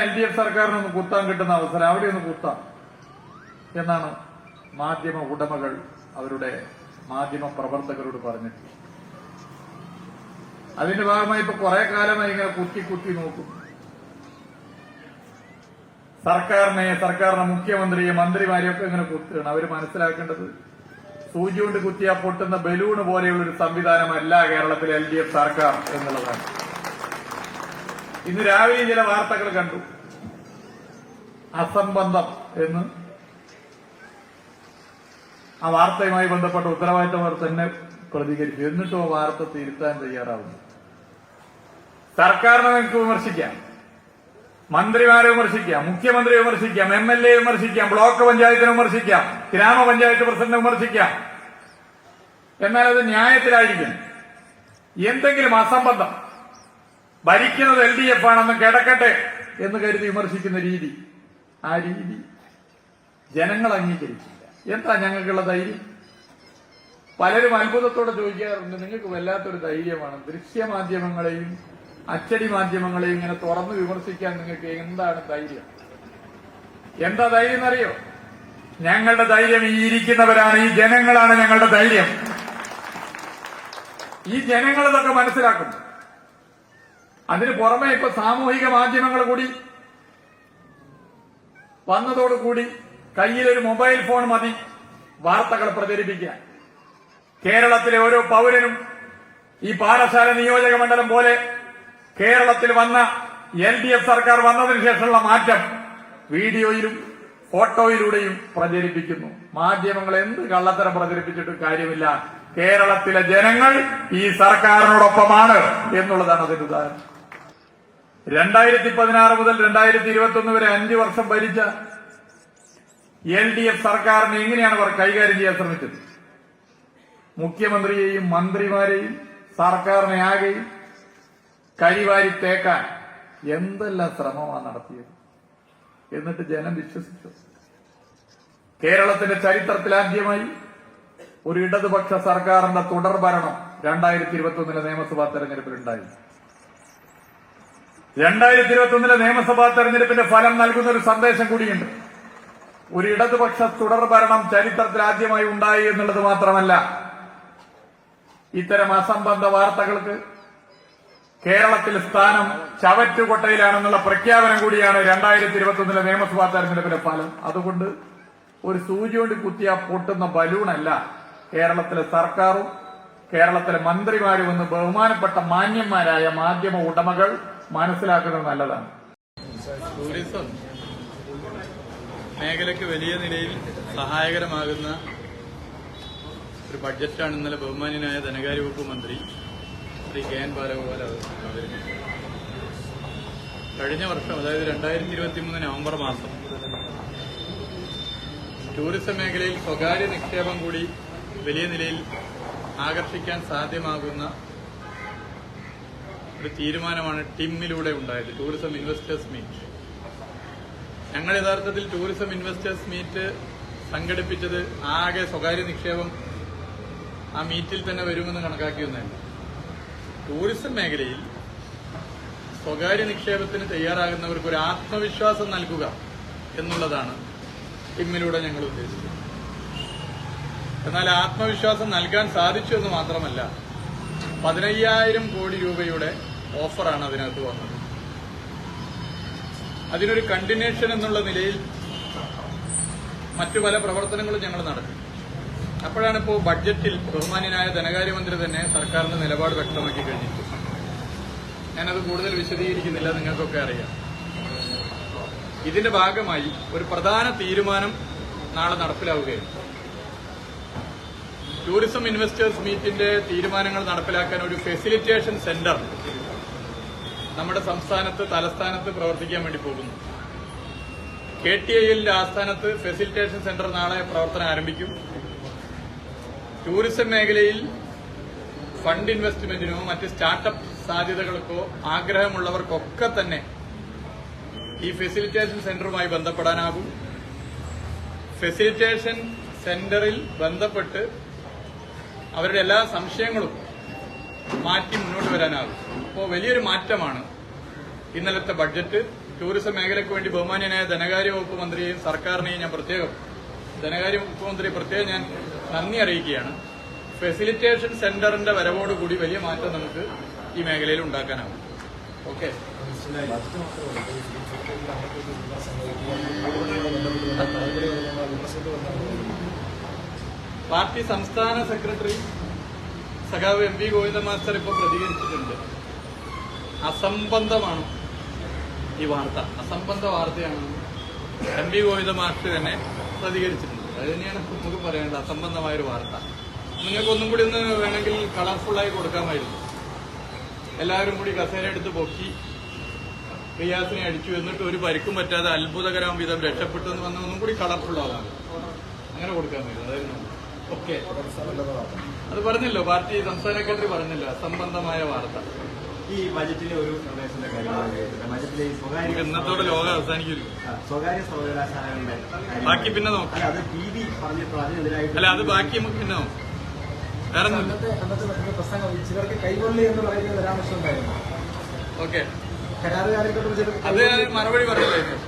L D F സർക്കാരിനൊന്ന് കുത്താൻ കിട്ടുന്ന അവസരം അവിടെ ഒന്ന് കുത്താം. എന്നാണ് മാധ്യമ ഉടമകൾ അവരുടെ മാധ്യമ പ്രവർത്തകരോട് പറഞ്ഞിട്ടുള്ളത്. അതിന്റെ ഭാഗമായി ഇപ്പൊ കുറെ കാലമായി ഇങ്ങനെ കുത്തി കുത്തി നോക്കും. സർക്കാരിനെ സർക്കാരിന്റെ മുഖ്യമന്ത്രിയെ മന്ത്രിമാരെയൊക്കെ ഇങ്ങനെ കുത്തുകയാണ്. അവർ മനസ്സിലാക്കേണ്ടത് സൂചി കൊണ്ട് കുത്തിയാൽ പൊട്ടുന്ന ബലൂണ് പോലെയുള്ള ഒരു സംവിധാനമല്ല കേരളത്തിലെ എൽ ഡി എഫ് സർക്കാർ എന്നുള്ളതാണ്. ഇന്ന് രാവിലെ ചില വാർത്തകൾ കണ്ടു. അസംബന്ധം എന്ന്. ആ വാർത്തയുമായി ബന്ധപ്പെട്ട ഉത്തരവാദിത്തവർ തന്നെ പ്രതികരിച്ചു. എന്നിട്ടും ആ വാർത്ത തിരുത്താൻ തയ്യാറാവുന്നു. സർക്കാരിനെ നിങ്ങൾക്ക് വിമർശിക്കാം. മന്ത്രിമാരെ വിമർശിക്കാം. മുഖ്യമന്ത്രിയെ വിമർശിക്കാം. എം എൽ എ വിമർശിക്കാം. ബ്ലോക്ക് പഞ്ചായത്തിനെ വിമർശിക്കാം. ഗ്രാമപഞ്ചായത്ത് പ്രസിഡന്റിനെ വിമർശിക്കാം. എന്നാൽ അത് ന്യായത്തിലായിരിക്കും. എന്തെങ്കിലും അസംബന്ധം. ഭരിക്കുന്നത് എൽ ഡി എഫ് ആണെന്ന് കിടക്കട്ടെ എന്ന് കരുതി വിമർശിക്കുന്ന രീതി. ആ രീതി ജനങ്ങൾ അംഗീകരിച്ചില്ല. എന്താ ഞങ്ങൾക്കുള്ള ധൈര്യം? പലരും അത്ഭുതത്തോടെ ചോദിക്കാറുണ്ട് നിങ്ങൾക്ക് വല്ലാത്തൊരു ധൈര്യമാണ്. ദൃശ്യമാധ്യമങ്ങളെയും അച്ചടി മാധ്യമങ്ങളെയും ഇങ്ങനെ തുറന്ന് വിമർശിക്കാൻ നിങ്ങൾക്ക് എന്താണ് ധൈര്യം? എന്താ ധൈര്യം എന്നറിയോ? ഞങ്ങളുടെ ധൈര്യം ഈ ഇരിക്കുന്നവരാണ്. ഈ ജനങ്ങളാണ് ഞങ്ങളുടെ ധൈര്യം. ഈ ജനങ്ങൾ ഇതൊക്കെ മനസ്സിലാക്കും അതിന് പുറമെ ഇപ്പൊ സാമൂഹിക മാധ്യമങ്ങൾ കൂടി വന്നതോടുകൂടി കയ്യിലൊരു മൊബൈൽ ഫോൺ മതി. വാർത്തകൾ പ്രചരിപ്പിക്കാൻ കേരളത്തിലെ ഓരോ പൗരനും ഈ പാഠശാല നിയോജക മണ്ഡലം പോലെ കേരളത്തിൽ വന്ന എൽ ഡി എഫ് സർക്കാർ വന്നതിന് ശേഷമുള്ള മാറ്റം വീഡിയോയിലും ഫോട്ടോയിലൂടെയും പ്രചരിപ്പിക്കുന്നു. മാധ്യമങ്ങൾ എന്ത് കള്ളത്തരം പ്രചരിപ്പിച്ചിട്ട് കാര്യമില്ല. കേരളത്തിലെ ജനങ്ങൾ ഈ സർക്കാരിനോടൊപ്പമാണ് എന്നുള്ളതാണ് അതിന്റെ ഉദാഹരണം. രണ്ടായിരത്തി പതിനാറ് മുതൽ രണ്ടായിരത്തി ഇരുപത്തി വരെ അഞ്ചു വർഷം ഭരിച്ച എൽ ഡി എഫ് സർക്കാരിനെ എങ്ങനെയാണ് അവർ കൈകാര്യം ചെയ്യാൻ ശ്രമിച്ചത്? മുഖ്യമന്ത്രിയെയും മന്ത്രിമാരെയും സർക്കാരിനെ ആകെയും കരിവാരി തേക്കാൻ എന്തെല്ലാം ശ്രമമാണ് നടത്തിയത്? എന്നിട്ട് ജനം വിശ്വസിച്ചു. കേരളത്തിന്റെ ചരിത്രത്തിൽ ആദ്യമായി ഒരു ഇടതുപക്ഷ സർക്കാരിന്റെ തുടർ ഭരണം രണ്ടായിരത്തി ഇരുപത്തി ഒന്നിലെ നിയമസഭാ തെരഞ്ഞെടുപ്പിലുണ്ടായി രണ്ടായിരത്തി ഇരുപത്തി ഒന്നിലെ നിയമസഭാ തെരഞ്ഞെടുപ്പിന്റെ ഫലം നൽകുന്ന ഒരു സന്ദേശം കൂടിയുണ്ട്. ഒരു ഇടതുപക്ഷ തുടർ ഭരണം ചരിത്രത്തിൽ ആദ്യമായി ഉണ്ടായി എന്നുള്ളത് മാത്രമല്ല ഇത്തരം അസംബന്ധ വാർത്തകൾക്ക് കേരളത്തിൽ സ്ഥാനം ചവറ്റുകൊട്ടയിലാണെന്നുള്ള പ്രഖ്യാപനം കൂടിയാണ് രണ്ടായിരത്തി ഇരുപത്തി ഒന്നിലെ നിയമസഭാ തെരഞ്ഞെടുപ്പിലെ ഫലം. അതുകൊണ്ട് ഒരു സൂചി കൊണ്ട് കുത്തിയ പൊട്ടുന്ന ബലൂണല്ല കേരളത്തിലെ സർക്കാരും കേരളത്തിലെ മന്ത്രിമാരും എന്ന് ബഹുമാനപ്പെട്ട മാന്യന്മാരായ മാധ്യമ ഉടമകൾ മനസ്സിലാക്കുന്നത് നല്ലതാണ്. ടൂറിസം മേഖലയ്ക്ക് വലിയ നിലയിൽ സഹായകരമാകുന്ന ഒരു ബഡ്ജറ്റാണ് ഇന്നലെ ബഹുമാനിയനായ ധനകാര്യ വകുപ്പ് മന്ത്രി ശ്രീ കെ എൻ ബാലഗോപാൽ കഴിഞ്ഞ വർഷം അതായത് രണ്ടായിരത്തി ഇരുപത്തി മൂന്ന് നവംബർ മാസം ടൂറിസം മേഖലയിൽ സ്വകാര്യ നിക്ഷേപം കൂടി വലിയ നിലയിൽ ആകർഷിക്കാൻ സാധ്യമാകുന്ന ഒരു തീരുമാനമാണ് ടിമ്മിലൂടെ ഉണ്ടായത്. ടൂറിസം ഇൻവെസ്റ്റേഴ്സ് മീറ്റ് ഞങ്ങൾ യഥാർത്ഥത്തിൽ ടൂറിസം ഇൻവെസ്റ്റേഴ്സ് മീറ്റ് സംഘടിപ്പിച്ചത് ആകെ സ്വകാര്യ നിക്ഷേപം ആ മീറ്റിൽ തന്നെ വരുമെന്ന് കണക്കാക്കിയൊന്നല്ല ടൂറിസം മേഖലയിൽ സ്വകാര്യ നിക്ഷേപത്തിന് തയ്യാറാകുന്നവർക്ക് ഒരു ആത്മവിശ്വാസം നൽകുക എന്നുള്ളതാണ് ടിമ്മിലൂടെ ഞങ്ങൾ ഉദ്ദേശിച്ചത്. എന്നാൽ ആത്മവിശ്വാസം നൽകാൻ സാധിച്ചു എന്ന് മാത്രമല്ല പതിനയ്യായിരം കോടി രൂപയുടെ ഓഫറാണ് അതിനകത്ത് വന്നത്. അതിനൊരു കണ്ടിന്യൂഷൻ എന്നുള്ള നിലയിൽ മറ്റു പല പ്രവർത്തനങ്ങളും ഞങ്ങൾ നടത്തി. അപ്പോഴാണ് ഇപ്പോൾ ബഡ്ജറ്റിൽ ബഹുമാന്യനായ ധനകാര്യമന്ത്രി തന്നെ സർക്കാരിന്റെ നിലപാട് വ്യക്തമാക്കി കഴിഞ്ഞിട്ട് ഞാനത് കൂടുതൽ വിശദീകരിക്കുന്നില്ല നിങ്ങൾക്കൊക്കെ അറിയാം. ഇതിന്റെ ഭാഗമായി ഒരു പ്രധാന തീരുമാനം നാളെ നടപ്പിലാവുകയാണ്. ടൂറിസം ഇൻവെസ്റ്റേഴ്സ് മീറ്റിന്റെ തീരുമാനങ്ങൾ നടപ്പിലാക്കാൻ ഒരു ഫെസിലിറ്റേഷൻ സെന്റർ നമ്മുടെ സംസ്ഥാനത്ത് തലസ്ഥാനത്ത് പ്രവർത്തിക്കാൻ വേണ്ടി പോകുന്നു. കെ ടി ഐ ആസ്ഥാനത്ത് ഫെസിലിറ്റേഷൻ സെന്റർ നാളെ പ്രവർത്തനം ആരംഭിക്കും. ടൂറിസം മേഖലയിൽ ഫണ്ട് ഇൻവെസ്റ്റ്മെന്റിനോ മറ്റ് സ്റ്റാർട്ടപ്പ് സാധ്യതകൾക്കോ ആഗ്രഹമുള്ളവർക്കൊക്കെ തന്നെ ഈ ഫെസിലിറ്റേഷൻ സെന്ററുമായി ബന്ധപ്പെടാനാകും. ഫെസിലിറ്റേഷൻ സെന്ററിൽ ബന്ധപ്പെട്ട് അവരുടെ എല്ലാ സംശയങ്ങളും മാറ്റി മുന്നോട്ട് വരാനാകും. അപ്പോൾ വലിയൊരു മാറ്റമാണ്. ഇന്നലത്തെ ബഡ്ജറ്റ് ടൂറിസം മേഖലയ്ക്ക് വേണ്ടി ബഹുമാന്യനായ ധനകാര്യ വകുപ്പ് മന്ത്രിയെയും സർക്കാരിനെയും ഞാൻ പ്രത്യേകം ധനകാര്യ വകുപ്പ് മന്ത്രി പ്രത്യേകം ഞാൻ നന്ദി അറിയിക്കുകയാണ്. ഫെസിലിറ്റേഷൻ സെന്ററിന്റെ വരവോടുകൂടി വലിയ മാറ്റം നമുക്ക് ഈ മേഖലയിൽ ഉണ്ടാക്കാനാവും ഓക്കെ? പാർട്ടി സംസ്ഥാന സെക്രട്ടറി സഖാവ് എം വി ഗോവിന്ദ മാസ്റ്റർ ഇപ്പോൾ പ്രതികരിച്ചിട്ടുണ്ട്. അസംബന്ധമാണ് ഈ വാർത്ത. അസംബന്ധ വാർത്തയാണ് എം ബി ഗോവിന്ദ മാസ്റ്റർ തന്നെ പ്രതികരിച്ചിട്ടുണ്ട് അത് തന്നെയാണ് നമുക്ക് പറയേണ്ടത് അസംബന്ധമായ ഒരു വാർത്ത. നിങ്ങൾക്ക് ഒന്നും കൂടി ഒന്ന് വേണമെങ്കിൽ കളർഫുള്ളായി കൊടുക്കാമായിരുന്നു. എല്ലാവരും കൂടി കസേര എടുത്ത് പൊക്കി റിയാസിനെ അടിച്ചു എന്നിട്ട് ഒരു പരിക്കും പറ്റാതെ അത്ഭുതകരം വിധം രക്ഷപ്പെട്ടു എന്ന് വന്ന ഒന്നും കൂടി കളർഫുൾ ആവാം അങ്ങനെ കൊടുക്കാമായിരുന്നു അതായിരുന്നു. ഓക്കെ. അത് പറഞ്ഞല്ലോ പാർട്ടി സംസ്ഥാന സെക്രട്ടറി പറഞ്ഞല്ലോ അസംബന്ധമായ വാർത്ത. ഈ ബജറ്റിലെ ഒരു നിർദ്ദേശത്തിന്റെ കാര്യമാണ് ബജറ്റിലെ ഈ സ്വകാര്യ ഇന്നത്തോടെ ലോകം അവസാനിക്കില്ല സ്വകാര്യ സർവകലാശാലകളുടെ. ബാക്കി പിന്നെ നോക്കാം. അല്ല അത് ടി വി പറഞ്ഞിട്ടുള്ള അതിനെതിരായിട്ട് അല്ല അത് ബാക്കി നമുക്ക് പിന്നെ നോക്കാം. വേറെ പ്രസംഗം ചിലർക്ക് കൈകൊള്ളി എന്ന് പറയുന്ന പരാമർശം ഉണ്ടായിരുന്നു ഓക്കെ. അത് മറുപടി പറഞ്ഞില്ലായിരുന്നു